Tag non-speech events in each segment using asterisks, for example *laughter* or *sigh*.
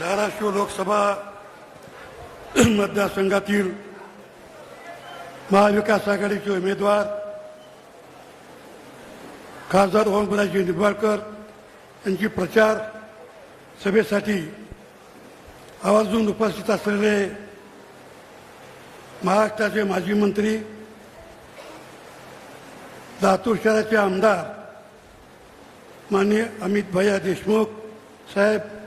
धाराशिव लोकसभा मतदारसंघातील महाविकास आघाडीचे उमेदवार खासदार ओमराजे निंबाळकर यांची प्रचार सभेसाठी आवर्जून उपस्थित असलेले महाराष्ट्राचे माजी मंत्री लातूर शहराचे आमदार माननीय अमित भैया देशमुख साहेब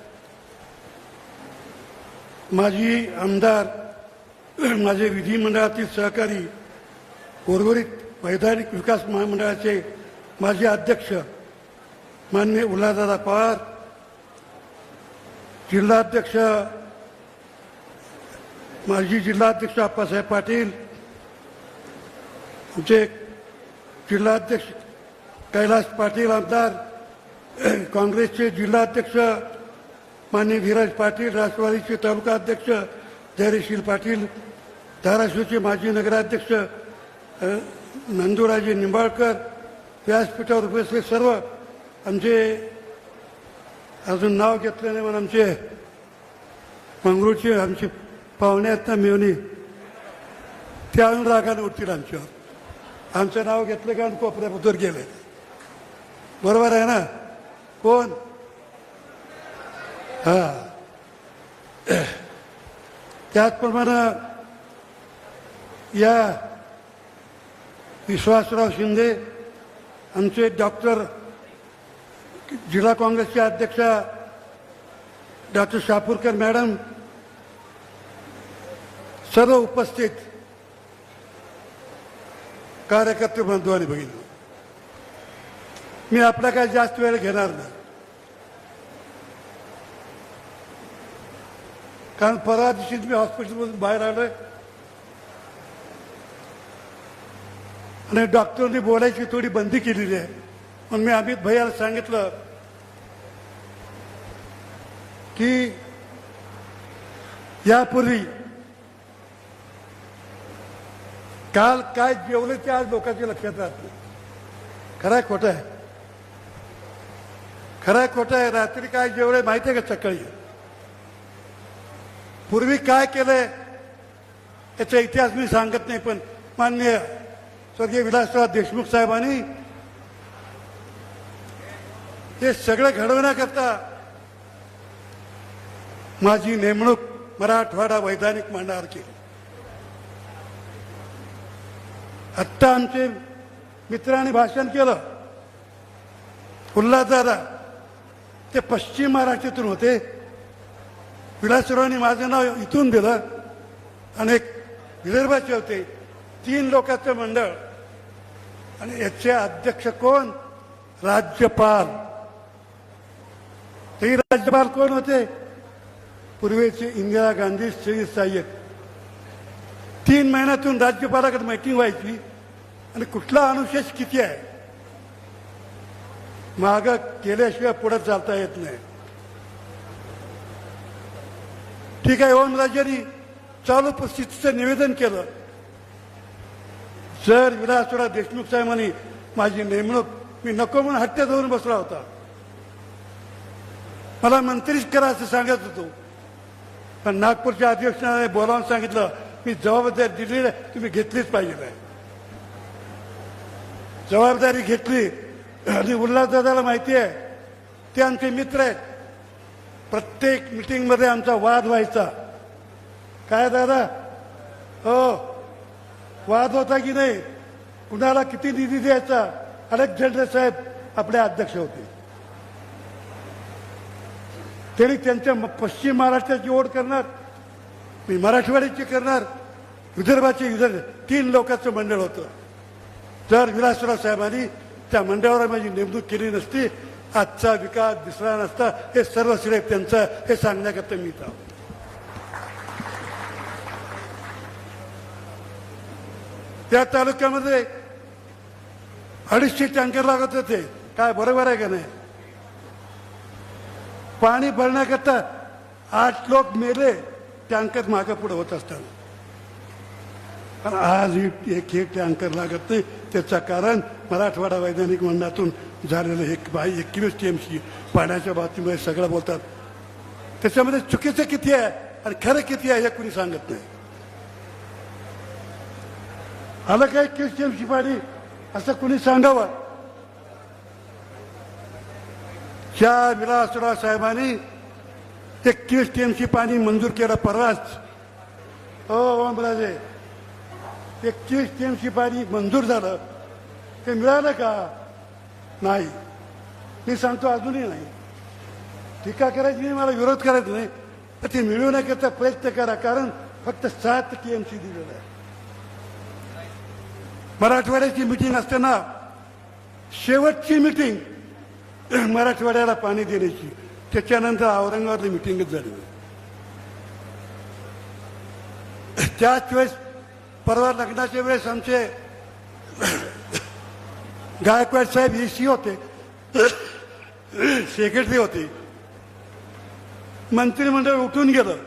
माजी आमदार माझे विधिमंडळातील सहकारी उर्वरित वैधानिक विकास महामंडळाचे माजी अध्यक्ष माननीय उल्हासदादा पवार जिल्हाध्यक्ष माजी जिल्हाध्यक्ष आप्पासाहेब पाटील आमचे जिल्हाध्यक्ष कैलास पाटील आमदार काँग्रेसचे जिल्हाध्यक्ष माननीय धीरज पाटील राष्ट्रवादीचे तालुका अध्यक्ष धैर्यशील पाटील धाराशिवचे माजी नगराध्यक्ष नंदुराजे निंबाळकर व्यासपीठावर उपस्थित सर्व आमचे अजून नाव घेतलं नाही पण आमचे मंगरूळचे आमचे पाहुणे आहेत ना मेवणी ते अजून रागाने उठतील आमच्यावर. आमचं नाव घेतलं का कोपऱ्याबद्दल गेले बरोबर आहे ना? कोण? हा. त्याचप्रमाणे या विश्वासराव शिंदे आमचे डॉक्टर जिल्हा काँग्रेसचे अध्यक्ष डॉक्टर शापूरकर मॅडम सर्व उपस्थित कार्यकर्ते बंधूंनी बघितलं मी आपला काय जास्त वेळ घेणार नाही. कारण परवा दिवशीच मी हॉस्पिटलमधून बाहेर आलोय आणि डॉक्टरनी बोलायची थोडी बंदी केलेली आहे म्हणून मी अमित भैयाला सांगितलं की यापूर्वी काल काय जेवले ते आज लोकांच्या लक्षात राहत नाही खरं खोटं आहे खरं खोटं आहे रात्री काय जेवलं माहिती आहे का सकाळी पूर्वी काय केलंय याचा इतिहास मी सांगत नाही पण मान्य स्वर्गीय विलासराव देशमुख साहेबांनी हे सगळं घडवण्याकरता माझी नेमणूक मराठवाडा वैधानिक मंडळावर केली. आत्ता आमचे मित्रांनी भाषण केलं. उल्हासदादा ते पश्चिम महाराष्ट्रातून होते. विलासरावांनी माझं नाव इथून दिलं. आणि एक विदर्भाचे होते तीन लोकांचं मंडळ. आणि याचे अध्यक्ष कोण? राज्यपाल. ते राज्यपाल कोण होते? पूर्वेचे इंदिरा गांधी श्री सहाय्यक तीन महिन्यातून राज्यपालाकडे मीटिंग व्हायची. आणि कुठला अनुशेष किती आहे? माग केल्याशिवाय पुढे चालता येत नाही. ठीक आहे ओम राजांनी. चालू परिस्थितीचं निवेदन केलं. जर विलासराव देशमुख साहेबांनी माझी नेमणूक मी नको म्हणून हत्या धरून बसला होता. मला मंत्रीच करा असं सांगत होतो. पण नागपूरच्या अधिवेशनाने बोलावून सांगितलं मी जबाबदारी दिली आहे तुम्ही घेतलीच पाहिजे नाही. जबाबदारी घेतली. आणि उल्हासदादाला माहिती आहे ते आमचे मित्र आहेत. प्रत्येक मिटिंगमध्ये आमचा वाद व्हायचा. काय दादा? हो. वाद होता की नाही? कुणाला किती निधी द्यायचा? अनेक साहेब आपले अध्यक्ष होते. त्यांनी त्यांच्या पश्चिम महाराष्ट्राची ओढ करणार मी मराठवाड्याची करणार विदर्भाचे विदर्भ तीन लोकांचं मंडळ होतं. तर विलासराव साहेबांनी त्या मंडळावर माझी नेमणूक केली नसती. आजचा विकास दिसला नसता हे सर्व श्रेय त्यांचं हे सांगण्याकरता मी आहोत. त्या तालुक्यामध्ये अडीचशे टँकर लागत होते. काय बरोबर आहे का नाही? पाणी भरण्याकरता आठ लोक मेले टँकर मागे पुढे होत असताना. पण आज ही एक एक टँकर लागत नाही. त्याचं कारण मराठवाडा वैज्ञानिक मंडळातून झालेलं एक बाई एकवीस टी एम सी पाण्याच्या बाबतीमध्ये सगळं बोलतात. त्याच्यामध्ये चुकीचं किती आहे? आणि खरं किती आहे हे कुणी सांगत नाही. आलं काय केसची पाणी? असं कुणी सांगावं? त्या विलासराव साहेबांनी एकवीस टीएमसी पाणी मंजूर केलं परवाच. हो, हो ओमराजे एकतीस टीएमसी पाणी मंजूर झालं. ते मिळालं का? नाही. मी सांगतो अजूनही नाही. टीका करायची नाही मला विरोध करायचा नाही. तर ते मिळवण्याकरता प्रयत्न करा कारण फक्त सात टीएमसी दिलेलं आहे. मराठवाड्याची मिटिंग असताना शेवटची मिटिंग *clears throat* मराठवाड्याला पाणी देण्याची. त्याच्यानंतर औरंगाबादला मिटिंगच झाली. त्याच वेळेस परवा लग्नाच्या वेळेस आमचे गायकवाड साहेब एसी होते. सेक्रेटरी होते. मंत्रिमंडळ उठून गेलं.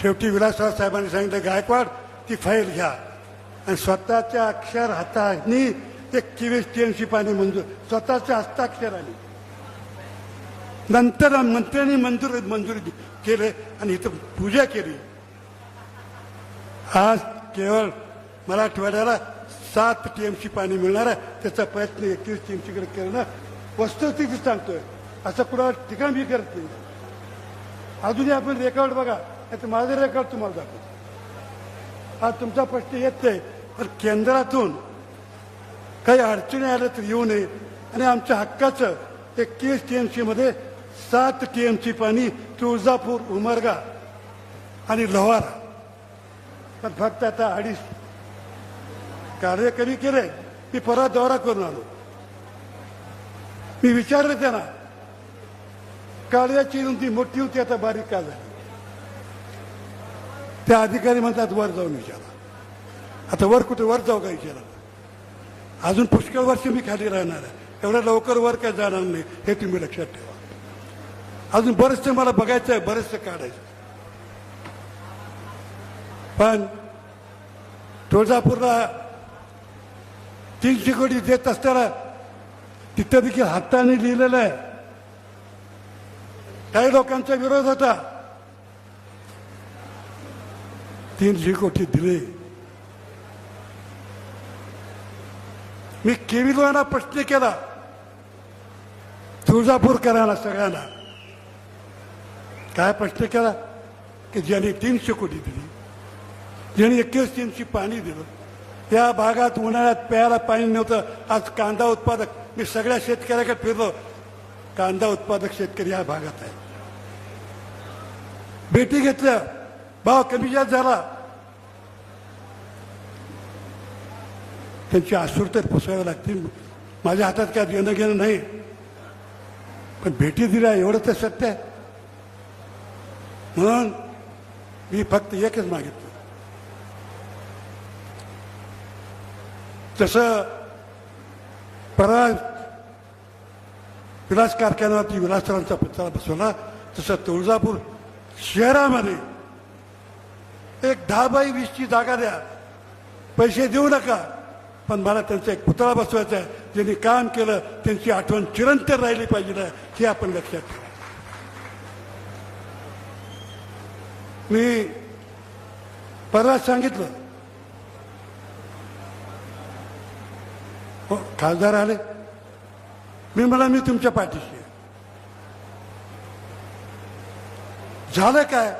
शेवटी विलासराव साहेबांनी सांगितलं गायकवाड ती फाईल घ्या. आणि स्वतःच्या अक्षर हाताने एकवीस टीएमसी पाणी मंजूर स्वतःच्या हस्ताक्षराने नंतर मंत्र्यांनी मंजूर मंजुरी केले आणि इथं पूजा केली. आज केवळ मराठवाड्याला सात टीएमसी पाणी मिळणार आहे. त्याचा प्रयत्न एकवीस टीएमसीकडे करणं वस्तुस्थिती सांगतोय. असं कुणा ठिकाण मी करत नाही. अजूनही आपण रेकॉर्ड बघा. नाही माझं रेकॉर्ड तुम्हाला दाखवतो. आज तुमचा प्रश्न येत नाही पण केंद्रातून काही अडचणी आल्या तर येऊ नये. आणि आमच्या हक्काचं एकवीस एम सीमध्ये सात टीएमसी पाणी तुळजापूर उमरगा आणि लोहारा. पण फक्त आता अडीच कार्य कमी केले मी परत दौरा करून आलो. मी विचारलं त्यांना काळजाची रुंदी मोठी होती आता बारीक का झाली? त्या अधिकारी म्हणतात वर जाऊन विचारा. आता वर कुठे वर जाऊ का विचारा? अजून पुष्कळ वर्ष मी खाली राहणार आहे. एवढ्या लवकर वर काय जाणार नाही हे तुम्ही लक्षात ठेवा. अजून बरेचसे मला बघायचं आहे बरेचसे काढायचं. पण तुळजापूरला तीनशे कोटी देत असताना तिथं देखील हाताने लिहिलेलं आहे. काही लोकांचा विरोध होता. तीनशे कोटी दिले. मी केविलवाना प्रश्न केला. तुळजापूरकरांना सगळ्यांना. काय प्रश्न केला? की ज्यांनी तीनशे कोटी दिली. ज्यांनी एकवीस तीनशे पाणी दिलं. त्या भागात उन्हाळ्यात प्यायला पाणी नव्हतं. आज कांदा उत्पादक मी सगळ्या शेतकऱ्याकडे फिरलो. कांदा उत्पादक शेतकरी या भागात आहे. भेटी घेतल्या. भाव कमी जास्त झाला. त्यांची आसूर तर पुसाव्या लागतील. माझ्या हातात काय देणं घेणं नाही. पण भेटी दिल्या एवढं तर सत्य आहे. म्हणून मी फक्त एकच मागितलं. तसं परवा विलास कारखान्यावरती विलासरावांचा पुतळा बसवला तसं तुळजापूर शहरामध्ये एक दहा बाय वीसची जागा द्या पैसे देऊ नका पण मला त्यांचा एक पुतळा बसवायचा आहे. ज्यांनी काम केलं त्यांची आठवण चिरंतर राहिली पाहिजे ना हे आपण लक्षात ठेवा. मी परवा सांगितलं हो खासदार आले. मी मला मी तुमच्या पाठीशी झालं काय?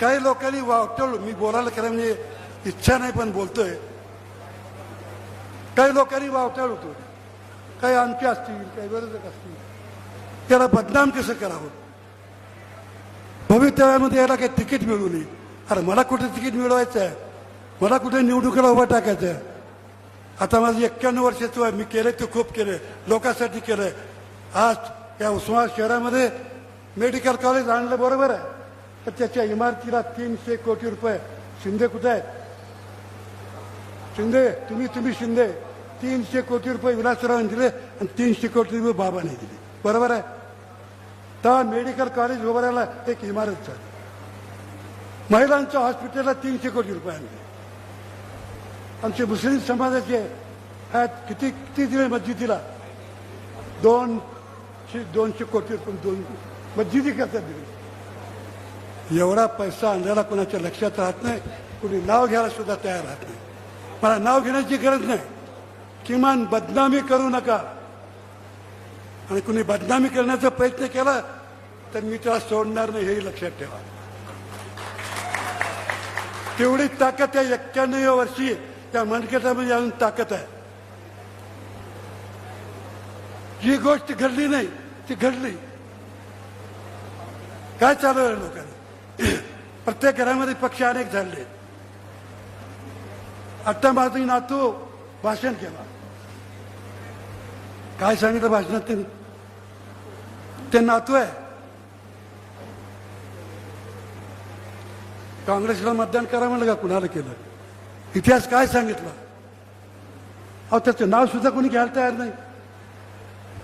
काही लोकांनी वाटवलं मी बोलायला खरं म्हणजे इच्छा नाही पण बोलतोय. काही लोकांनी वावटाळ होतो काही आमचे असतील काही विरोधक असतील. त्याला बदनाम कसं करावं? भवितव्यामध्ये याला काही तिकीट मिळू नये. अरे मला कुठे तिकीट मिळवायचं आहे? मला कुठे निवडणुकीला उभं टाकायचं आहे? आता माझं एक्क्याण्णव वर्षाचं आहे. मी केलं ते खूप केलंय. लोकांसाठी केलंय. आज या उस्मानाबाद शहरामध्ये मेडिकल कॉलेज आणलं बरोबर आहे. तर त्याच्या इमारतीला तीनशे कोटी रुपये. शिंदे कुठे आहेत? शिंदे तुम्ही तुम्ही शिंदे. तीनशे कोटी रुपये विलासरावांनी दिले आणि तीनशे कोटी रुपये बाबाने दिले. बरोबर आहे? तर मेडिकल कॉलेज उभारायला एक इमारत झाली. महिलांच्या हॉस्पिटलला तीनशे कोटी रुपये आणले. आमचे मुस्लिम समाजाचे आहेत किती किती दिले मस्जिदीला? दोनशे दोनशे कोटी पण दोन मस्जिदी करतात दिली. एवढा पैसा आणायला कोणाच्या लक्षात राहत नाही कुणी नाव घ्यायला सुद्धा तयार राहत नाही. मला नाव घेण्याची गरज नाही. किमान बदनामी करू नका. आणि कुणी बदनामी करण्याचा प्रयत्न केला तर मी त्याला सोडणार नाही हेही लक्षात ठेवा. तेवढी ताकद त्या एक्क्याण्णव वर्षी त्या मनकेटामध्ये अजून ताकद आहे. जी गोष्ट घडली नाही ती घडली. काय चालू आहे लोकांना? प्रत्येक घरामध्ये पक्ष अनेक झाले. आत्ता माझी नातू भाषण केला. काय सांगितलं भाषणात त्यांनी? ते नातू आहे. काँग्रेसला मतदान करा म्हणलं का कुणाला केलं? इतिहास काय सांगितला? अहो त्याचं नाव सुद्धा कोणी घ्यायला तयार नाही.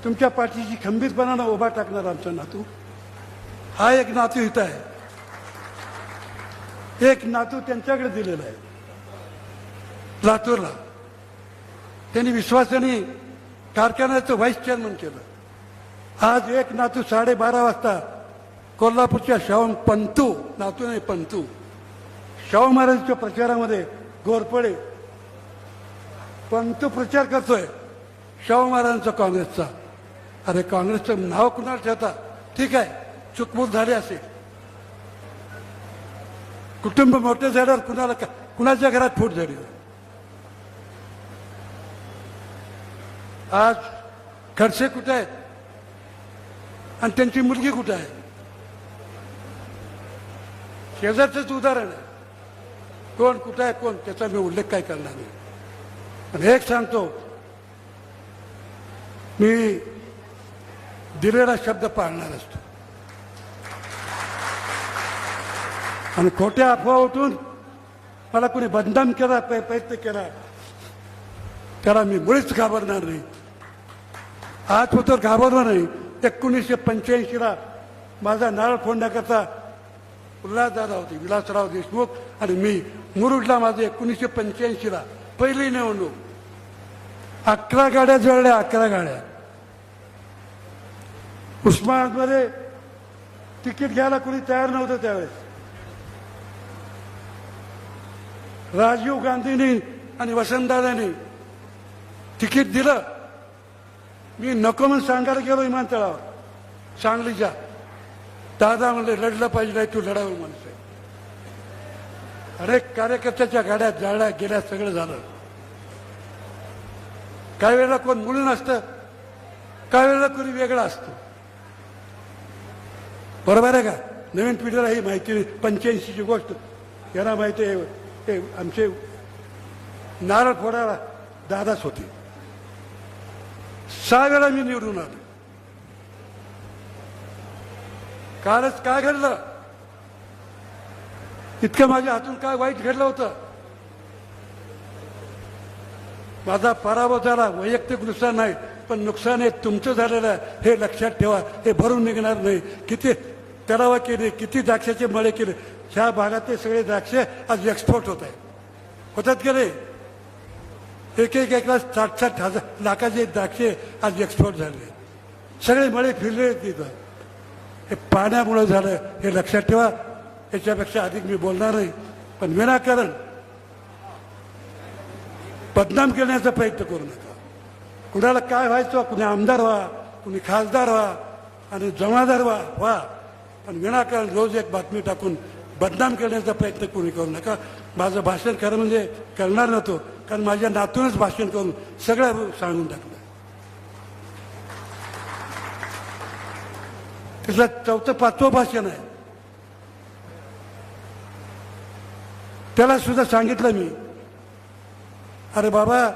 तुमच्या पाठीची खंबीरपणानं उभा टाकणार आमचा नातू. हा एक नातू इथं आहे. एक नातू त्यांच्याकडे दिलेला आहे. लातूरला. त्यांनी विश्वासाने कारखान्याचं व्हाईस चेअरमन केलं. आज एक नातू साडेबारा वाजता कोल्हापूरच्या शाहू पंतू नातू नाही पंतू. शाहू महाराजांच्या प्रचारामध्ये घोरपडे. तो प्रचार करतोय शाहू महाराजांचा काँग्रेसचा. अरे काँग्रेसचं नाव कुणाला ठेवता? ठीक आहे चुकमूक झाले असेल. कुटुंब मोठे झाल्यावर कुणाला कुणाच्या घरात फूट झाली? आज खडसे कुठे आहेत? आणि त्यांची मुलगी कुठे आहे? शेजारचंच उदाहरण आहे. कोण कुठं आहे कोण त्याचा मी उल्लेख काय करणार नाही. पण एक सांगतो मी दिलेला शब्द पाळणार असतो. आणि खोट्या अफवा उठून मला कोणी बदनाम केला प्रयत्न केला त्याला मी मुळीच घाबरणार नाही. आज तर घाबरणार नाही. एकोणीसशे पंच्याऐंशीला माझा नारळ फोडण्याकरता उल्हासदादा होते विलासराव देशमुख आणि मी मुरुडला माझं एकोणीसशे पंच्याऐंशीला पहिली निवडणूक. अकरा गाड्या जळल्या अकरा गाड्या. उस्मानाबादमध्ये तिकीट घ्यायला कोणी तयार नव्हतं त्यावेळेस. राजीव गांधींनी आणि वसंतदादांनी तिकीट दिलं. मी नको म्हणून सांगायला गेलो विमानतळावर. सांगलीच्या. दादा म्हणले लढलं पाहिजे नाही तू लढावं म्हणते आहे अरे कार्यकर्त्याच्या गाड्या जाळ्या गेल्या सगळं झालं. काही वेळेला कोण मुलं नसतं काही वेळेला कोणी वेगळं असतं. बरोबर आहे का? नवीन पिढीला ही माहिती पंच्याऐंशीची गोष्ट. यांना माहिती आहे हे आमचे नारळ फोडायला दादाच होते. सहा वेळा मी निवडून आलो. कालच काय घडलं? इतकं माझ्या हातून काय वाईट घडलं होतं? माझा पराभव झाला वैयक्तिक नुकसान नाही पण नुकसान हे तुमचं झालेलं आहे हे लक्षात ठेवा हे भरून निघणार नाही. किती तलावा केले किती द्राक्षाचे मळे केले ह्या भागातले सगळे द्राक्ष आज एक्सपोर्ट होत आहे होतात गेले एक एक एक एकला साठ साठ हजार लाखाचे द्राक्षे आज एक्सपोर्ट झाले. सगळे मळे फिरले तिथं. हे पाण्यामुळं झालं हे लक्षात ठेवा. याच्यापेक्षा अधिक मी बोलणार नाही. पण विनाकारण बदनाम करण्याचा प्रयत्न करू नका. कुणाला काय व्हायचं कुणी आमदार व्हा कुणी खासदार व्हा आणि जमादार व्हा व्हा. पण विनाकारण रोज एक बातमी टाकून बदनाम करण्याचा प्रयत्न कोणी करू नका. माझं भाषण खरं म्हणजे करणार नव्हतो कारण माझ्या नातूनच भाषण करून सगळं सांगून टाकलं. त्याचं चौथं पाचवं भाषण आहे. त्याला सुद्धा सांगितलं मी. अरे बाबा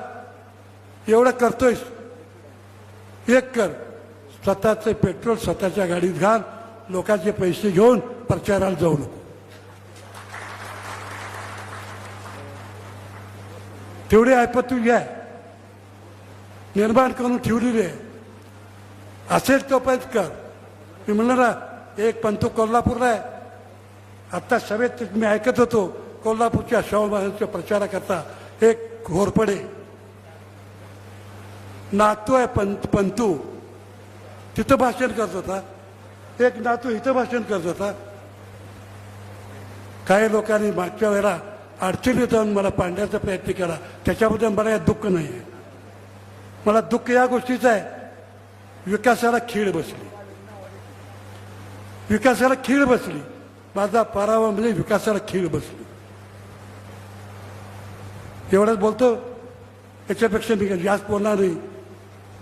एवढं करतोयस. एक कर. स्वतःचं पेट्रोल स्वतःच्या गाडीत घाल. लोकांचे पैसे घेऊन प्रचाराला जाऊ नको. तेवढी ऐपत तुझी आहे निर्माण करून ठेवलेली आहे. असेल तोपर्यंत कर. मी म्हणलं ना एक पंतू कोल्हापूरला आहे. आत्ता सभेत मी ऐकत होतो कोल्हापूरच्या शाहू प्रचाराकरता एक घोरपडे नातू आहे पंत पंतू तिथं भाषण करत होता. एक नातू इथं भाषण करत होता. काही लोकांनी मागच्या वेळेला अडचणीत जाऊन मला पाडण्याचा प्रयत्न केला. त्याच्याबद्दल मला यात दुःख नाही आहे मला दुःख या गोष्टीचं आहे. विकासाला खीळ बसली. विकासाला खीळ बसली. माझा पराभव म्हणजे विकासाला खीळ बसली. एवढंच बोलतो. याच्यापेक्षा मी जास्त बोलणार नाही.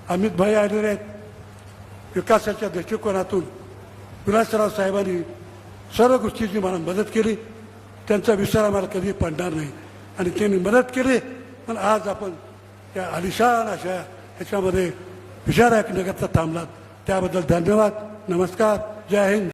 अमित भाई आलेले आहेत. विकासाच्या दृष्टिकोनातून विलासराव साहेबांनी सर्व गोष्टीची मला मदत केली. त्यांचा विसर आम्हाला कधी पडणार नाही. आणि त्यांनी मदत केली. पण आज आपण या आलिशान अशा ह्याच्यामध्ये विचार ऐकण्याकरता थांबलात. त्याबद्दल धन्यवाद. नमस्कार. जय हिंद.